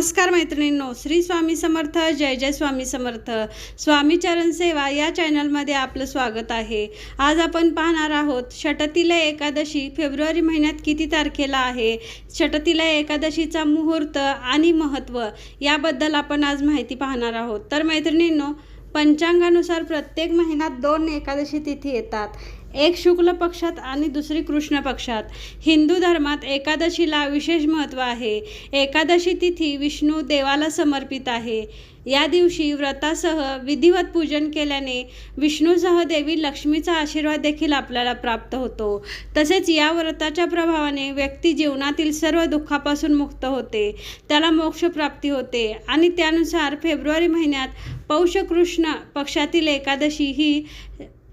नमस्कार मैत्रिणींनो श्री स्वामी समर्थ जय जय स्वामी समर्थ. स्वामीचरण सेवा या चॅनलमध्ये आपलं स्वागत आहे. आज आपण पाहणार आहोत षटतीला एकादशी फेब्रुवारी महिन्यात किती तारखेला आहे? षटतीला एकादशीचा मुहूर्त आणि महत्त्व याबद्दल आपण आज माहिती पाहणार आहोत. तर मैत्रिणींनो पंचांगानुसार प्रत्येक महिन्यात दोन एकादशी तिथी येतात. एक शुक्ल पक्षात आणि दुसरी कृष्ण पक्षात. हिंदू धर्मात एकादशीला विशेष महत्त्व आहे. एकादशी तिथी विष्णू देवाला समर्पित आहे. या दिवशी व्रतासह विधिवत पूजन केल्याने विष्णूसह देवी लक्ष्मीचा आशीर्वाद देखील आपल्याला प्राप्त होतो. तसेच या व्रताच्या प्रभावाने व्यक्ती जीवनातील सर्व दुःखापासून मुक्त होते. त्याला मोक्षप्राप्ती होते आणि त्यानुसार फेब्रुवारी महिन्यात पौष कृष्ण पक्षातील एकादशी ही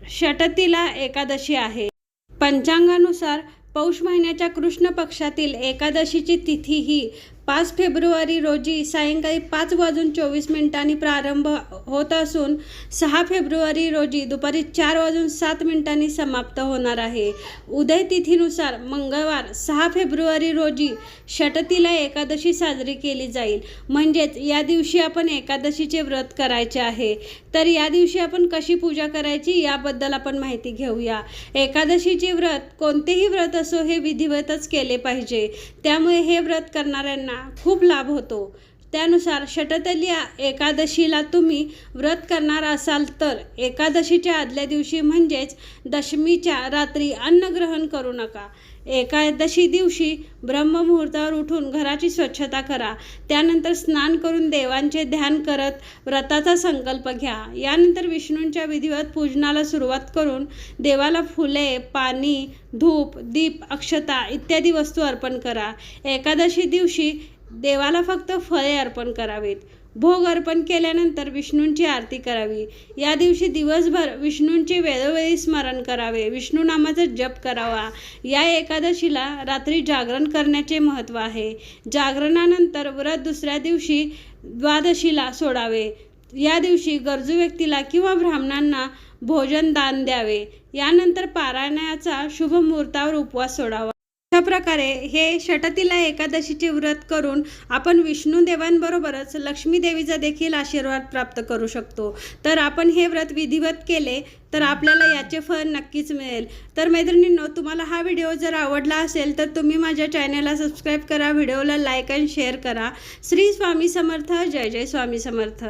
षटतीला एकादशी आहे. पंचांगानुसार पौष महिन्याच्या कृष्ण पक्षातील एकादशीची तिथी ही पाच फेब्रुवारी रोजी सायंकाळी पाच वाजून चोवीस मिनिटांनी प्रारंभ होत असून सहा फेब्रुवारी रोजी दुपारी चार वाजून सात मिनिटांनी समाप्त होणार आहे. उदय तिथीनुसार मंगळवार सहा फेब्रुवारी रोजी षटतीला एकादशी साजरी केली जाईल. म्हणजेच या दिवशी आपण एकादशीचे व्रत करायचे आहे. तर या दिवशी आपण कशी पूजा करायची याबद्दल आपण माहिती घेऊया. एकादशीचे व्रत कोणतेही व्रत असो हे विधिवतच केले पाहिजे. त्यामुळे हे व्रत करणाऱ्यांना खूप लाभ होतो. त्यानुसार षटतली एकादशीला तुम्ही व्रत करणार असाल तर एकादशीच्या आदल्या दिवशी म्हणजेच दशमीच्या रात्री अन्न ग्रहण करू नका. एकादशी दिवशी ब्रह्ममुहूर्तावर उठून घराची स्वच्छता करा. त्यानंतर स्नान करून देवांचे ध्यान करत व्रताचा संकल्प घ्या. यानंतर विष्णूंच्या विधिवत पूजनाला सुरुवात करून देवाला फुले पाणी धूप दीप अक्षता इत्यादी वस्तू अर्पण करा. एकादशी दिवशी देवाला फक्त फळे अर्पण करावीत. भोग अर्पण केल्यानंतर विष्णूंची आरती करावी. या दिवशी दिवसभर विष्णूंचे वेळोवेळी स्मरण करावे. विष्णू नामाचा जप करावा. या एकादशीला रात्री जागरण करण्याचे महत्त्व आहे. जागरणानंतर व्रत दुसऱ्या दिवशी द्वादशीला सोडावे. या दिवशी गरजू व्यक्तीला किंवा ब्राह्मणांना भोजन दान द्यावे. यानंतर पारायणाचा शुभ मुहूर्तावर उपवास सोडावा. अशा प्रकारे हे षटतीला एकादशीचे व्रत करून आपण विष्णू देवांबरोबरच लक्ष्मी देवीचा देखील आशीर्वाद प्राप्त करू शकतो. तर आपण हे व्रत विधिवत केले तर आपल्याला याचे फळ नक्कीच मिळेल. तर मैत्रिणींनो तुम्हाला हा व्हिडिओ जर आवडला असेल तर तुम्ही माझ्या चॅनलला सबस्क्राईब करा व्हिडिओला लाईक अँड शेअर करा. श्री स्वामी समर्थ जय जय स्वामी समर्थ.